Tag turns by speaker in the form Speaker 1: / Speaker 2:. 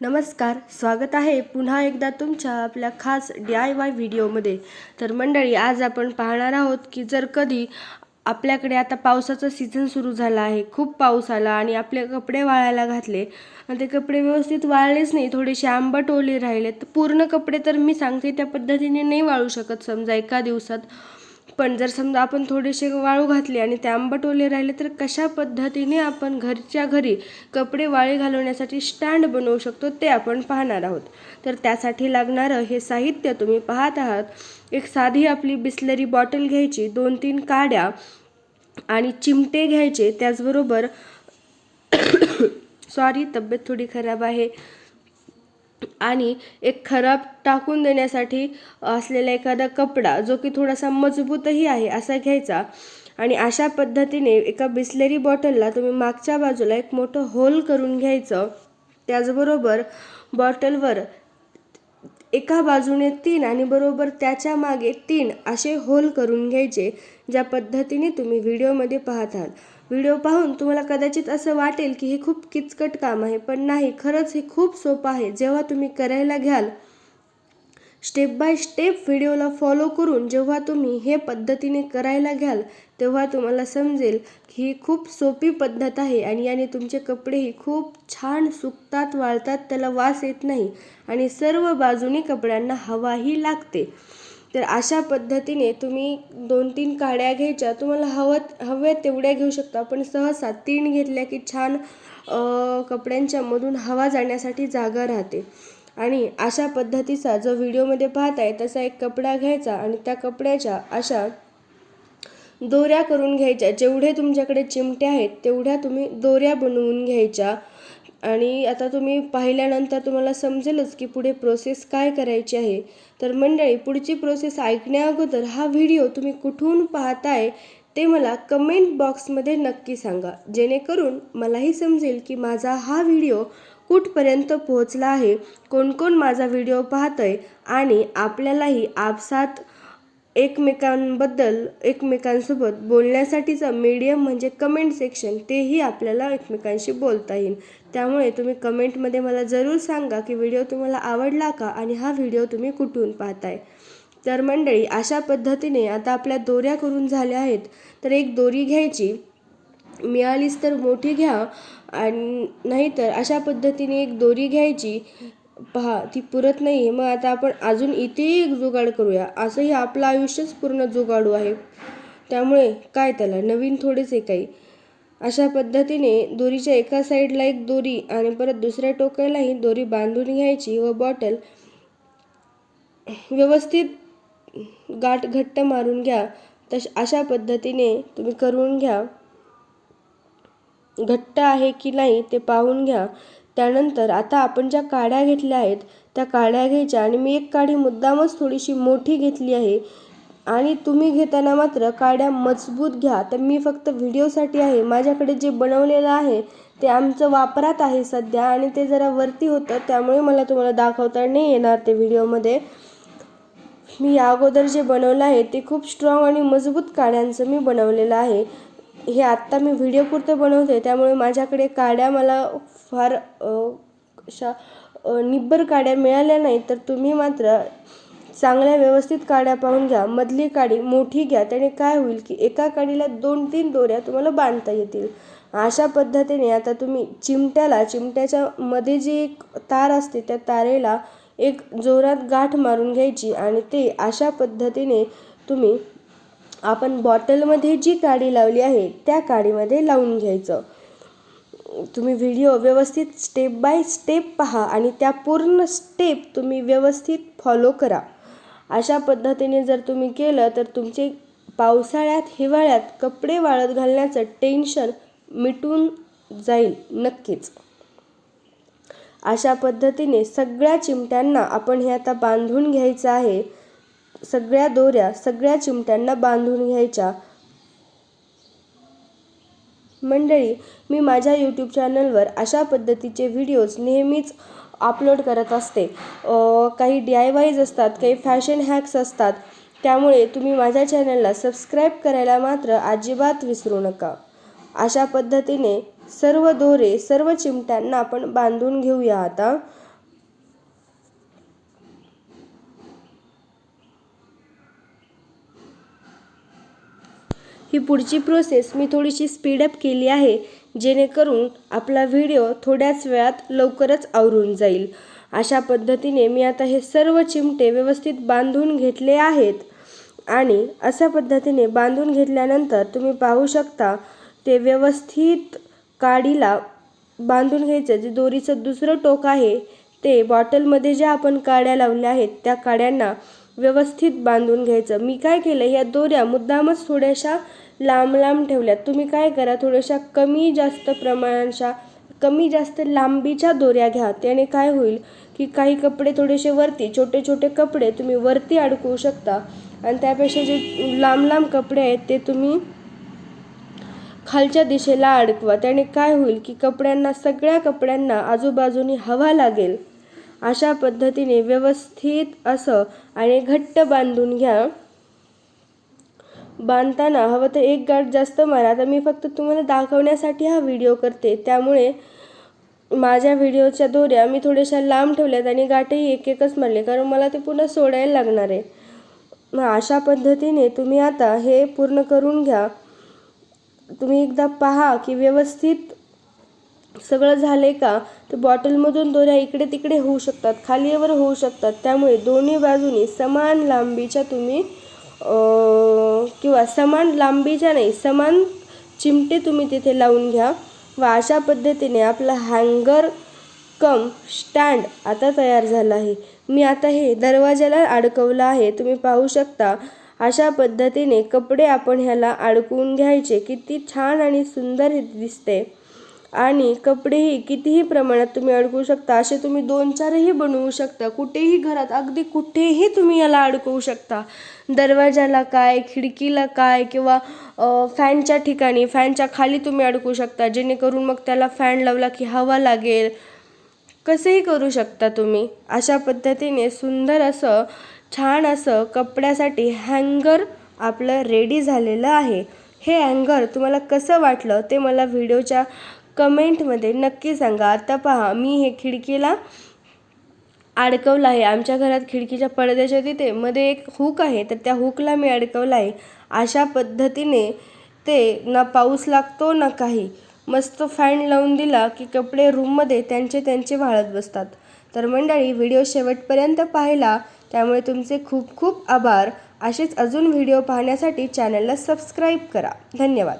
Speaker 1: नमस्कार स्वागत आहे पुन्हा एकदा तुमच्या आपल्या खास डी आय वाय व्हिडिओमध्ये. तर मंडळी आज आपण पाहणार आहोत की जर कधी आपल्याकडे आता पावसाचा सीझन सुरू झाला आहे खूप पाऊस आला आणि आपले कपडे वाळायला घातले आणि ते कपडे व्यवस्थित वाळलेच नाही थोडेसे आंबट ओले राहिले तर पूर्ण कपडे तर मी सांगते त्या पद्धतीने नाही वाळू शकत समजा एका दिवसात. पण जर समजा आपण थोडेसे वाळू घातले आणि ते आंबट ओले राहिले तर कशा पद्धतीने आपण घरच्या घरी कपडे वाळे घालवण्यासाठी स्टँड बनवू शकतो ते आपण पाहणार आहोत. तर त्यासाठी लागणारं हे साहित्य तुम्ही पाहत आहात. एक साधी आपली बिसलरी बॉटल घ्यायची दोन तीन काड्या आणि चिमटे घ्यायचे. त्याचबरोबर सॉरी तब्येत थोडी खराब आहे. आणि एक खराब टाकून देण्यासाठी असलेला एखादा कपडा जो की थोडासा मजबूतही आहे असा घ्यायचा. आणि अशा पद्धतीने एका बिस्लेरी बॉटलला तुम्ही मागच्या बाजूला एक मोठं होल करून घ्यायचं. त्याचबरोबर बॉटलवर एका बाजूने तीन आणि बरोबर त्याच्यामागे तीन असे होल करून घ्यायचे ज्या पद्धतीने तुम्ही व्हिडिओमध्ये पाहत आहात व्हिडिओ पाहून तुम्हाला कदाचित असं वाटेल की हे खूप किचकट काम आहे पण नाही खरंच हे खूप सोपं आहे. जेव्हा तुम्ही करायला घ्याल स्टेप बाय स्टेप व्हिडिओला फॉलो करून जेव्हा तुम्ही हे पद्धतीने करायला घ्याल तेव्हा तुम्हाला समजेल की ही खूप सोपी पद्धत आहे आणि याने तुमचे कपडेही खूप छान सुकतात वाळतात त्याला वास येत नाही आणि सर्व बाजूनी कपड्यांना हवाही लागते. तर अशा पद्धतीने तुम्ही दोन तीन काड्या घ्यायच्या. तुम्हाला हवं हव्या तेवढ्या घेऊ शकता. पण सहसा तीन घेतल्या की छान कपड्यांच्या मधून हवा जाण्यासाठी जागा राहते. आणि अशा पद्धतीचा जो व्हिडिओमध्ये पाहत आहे तसा एक कपडा घ्यायचा आणि त्या कपड्याच्या अशा दोऱ्या करून घ्यायच्या. जेवढे तुमच्याकडे चिमटे आहेत तेवढ्या तुम्ही दोऱ्या बनवून घ्यायच्या. आणि आता तुम्ही पाहिल्यानंतर तुम्हाला समजेलच की पुढे प्रोसेस काय करायची आहे. तर मंडळी पुढची प्रोसेस ऐकण्या अगोदर हा व्हिडिओ तुम्ही कुठून पाहताय ते मला कमेंट बॉक्समध्ये नक्की सांगा. जेणेकरून मलाही समजेल की माझा हा व्हिडिओ कुठपर्यंत पोहोचला आहे कोण कोण माझा व्हिडिओ पाहतंय आणि आपल्यालाही आपसात एकमेकांबद्दल एकमेकांसोबत बोलण्यासाठीचं मीडियम म्हणजे कमेंट सेक्शन तेही आपल्याला एकमेकांशी बोलता येईल. त्यामुळे तुम्ही कमेंटमध्ये मला जरूर सांगा की व्हिडिओ तुम्हाला आवडला का आणि हा व्हिडिओ तुम्ही कुठून पाहताय. तर मंडळी अशा पद्धतीने आता आपल्या दोऱ्या करून झाल्या आहेत. तर एक दोरी घ्यायची. मिळालीच तर मोठी घ्या. आणि नाहीतर अशा पद्धतीने एक दोरी घ्यायची. पहा ती पुरत नाही आहे मग आता आपण अजून इथे एक जुगाड करूया. असंही आपलं आयुष्यच पूर्ण जुगाडू आहे. त्यामुळे काय त्याला? नवीन थोडेच आहे काही. अशा पद्धतीने दोरीच्या एका साईडला एक दोरी आणि परत दुसऱ्या टोकालाही दोरी बांधून घ्यायची व बॉटल व्यवस्थित गाठ घट्ट मारून घ्या. तश अशा पद्धतीने तुम्ही करून घ्या. घट्ट आहे की नाही ते पाहून घ्या. त्यानंतर आता आपण ज्या काड्या घेतल्या आहेत त्या काड्या घ्यायच्या आणि मी एक काडी मुद्दामच थोडीशी मोठी घेतली आहे. आणि तुम्ही घेताना मात्र काड्या मजबूत घ्या. तर मी फक्त व्हिडिओसाठी आहे. माझ्याकडे जे बनवलेलं आहे ते आमचं वापरात आहे सध्या आणि ते जरा वरती होतं त्यामुळे मला तुम्हाला दाखवता नाही येणार ते व्हिडिओमध्ये. मी या अगोदर जे बनवलं आहे ते खूप स्ट्रॉंग आणि मजबूत काड्यांचं मी बनवलेलं आहे. हे आत्ता मी व्हिडिओ पुरतं बनवते त्यामुळे माझ्याकडे काड्या मला फार अशा निब्बर काड्या मिळाल्या नाही तर तुम्ही मात्र चांगल्या व्यवस्थित काड्या पाहून घ्या. मधली काडी मोठी घ्या त्याने काय होईल की एका काडीला दोन तीन दोऱ्या तुम्हाला बांधता येतील. अशा पद्धतीने आता तुम्ही चिमट्याला चिमट्याच्या मध्ये जी एक तार असते त्या तारेला एक जोरात गाठ मारून घ्यायची आणि ते अशा पद्धतीने तुम्ही आपण बॉटलमध्ये जी काडी लावली आहे त्या काडीमध्ये लावून घ्यायचं. तुम्ही व्हिडिओ व्यवस्थित स्टेप बाय स्टेप पहा आणि त्या पूर्ण स्टेप तुम्ही व्यवस्थित फॉलो करा. अशा पद्धतीने जर तुम्ही केलं तर तुमचे पावसाळ्यात हिवाळ्यात कपडे वाळत घालण्याचं टेन्शन मिटून जाईल नक्कीच. अशा पद्धतीने सगळ्या चिमट्यांना आपण हे आता बांधून घ्यायचं आहे. सगळ्या दोऱ्या सगळ्या चिमट्यांना बांधून घ्यायच्या. मंडळी मी माझ्या यूट्यूब चॅनलवर अशा पद्धतीचे व्हिडिओज नेहमीच अपलोड करत असते. काही डी आय वाईज असतात काही फॅशन हॅक्स असतात. त्यामुळे तुम्ही माझ्या चॅनलला सबस्क्राईब करायला मात्र अजिबात विसरू नका. अशा पद्धतीने सर्व दोरे सर्व चिमट्यांना आपण बांधून घेऊया आता. ही पुढची प्रोसेस मी थोडीशी स्पीडअप केली आहे जेणेकरून आपला व्हिडिओ थोड्याच वेळात लवकरच आवरून जाईल. अशा पद्धतीने मी आता हे सर्व चिमटे व्यवस्थित बांधून घेतले आहेत. आणि अशा पद्धतीने बांधून घेतल्यानंतर तुम्ही पाहू शकता ते व्यवस्थित काडीला बांधून घ्यायचं जे दोरीचं दुसरं टोक आहे ते बॉटलमध्ये ज्या आपण काड्या लावल्या आहेत त्या काड्यांना व्यवस्थित बांधून घ्यायचं. मी काय केलं या दोऱ्या मुद्दामच थोड्याशा लांब लांब ठेवल्यात. तुम्ही काय करा थोड्याशा कमी जास्त प्रमाणाच्या कमी जास्त लांबीच्या दोऱ्या घ्या. त्याने काय होईल की काही कपडे थोडेसे वरती छोटे छोटे कपडे तुम्ही वरती अडकवू शकता. आणि त्यापेक्षा जे लांब लांब कपडे आहेत ते तुम्ही खालच्या दिशेला अडकवा. त्याने काय होईल की कपड्यांना सगळ्या कपड्यांना आजूबाजूनी हवा लागेल. अशा पद्धतीने व्यवस्थित असं आणि घट्ट बांधून घ्या. बांधताना हवं तर एक गाठ जास्त मारा. आता मी फक्त तुम्हाला दाखवण्यासाठी हा व्हिडिओ करते. त्यामुळे माझ्या व्हिडिओच्या दोऱ्या मी थोड्याशा लांब ठेवल्यात आणि गाठही एक एकच मारले. कारण मला ते पुन्हा सोडायला लागणार आहे. मग अशा पद्धतीने तुम्ही आता हे पूर्ण करून घ्या. तुम्ही एकदा पहा की व्यवस्थित सगळं झालं का? तर बॉटलमधून दोऱ्या इकडे तिकडे होऊ शकतात खालीवर होऊ शकतात. त्यामुळे दोन्ही बाजूनी समान लांबीच्या तुम्ही किंवा समान लांबीच्या नाही समान चिमटे तुम्ही तिथे लावून घ्या. व अशा पद्धतीने आपला हँगर कम स्टँड आता तयार झाला आहे. मी आता हे दरवाजाला अडकवलं आहे. तुम्ही पाहू शकता अशा पद्धतीने कपडे आपण ह्याला अडकवून घ्यायचे. किती छान आणि सुंदर हे दिसते आणि कपडेही कितीही प्रमाणात तुम्ही अडकवू शकता असे तुम्ही दोन चारही बनवू शकता. कुठेही घरात अगदी कुठेही तुम्ही याला अडकवू शकता. दरवाजाला काय खिडकीला काय किंवा फॅनच्या ठिकाणी फॅनच्या खाली तुम्ही अडकवू शकता. जेणेकरून मग त्याला फॅन लावला की हवा लागेल. कसंही करू शकता तुम्ही. अशा पद्धतीने सुंदर असं छान असं कपड्यासाठी हँगर आपलं रेडी झालेलं आहे. हे हँगर तुम्हाला कसं वाटलं ते मला व्हिडिओच्या कमेंटमध्ये नक्की सांगा. आता पहा मी हे खिडकीला अडकवलं आहे. आमच्या घरात खिडकीच्या पडद्याच्या तिथे मध्ये एक हुक आहे तर त्या हुकला मी अडकवलं आहे. अशा पद्धतीने ते ना पाऊस लागतो ना काही. मस्त फॅन लावून दिला की कपडे रूममध्ये त्यांचे त्यांचे वाळत बसतात. तर मंडळी व्हिडिओ शेवटपर्यंत पाहिला त्यामुळे तुमचे खूप खूप आभार. असेच अजून व्हिडिओ पाहण्यासाठी चॅनलला सबस्क्राईब करा. धन्यवाद.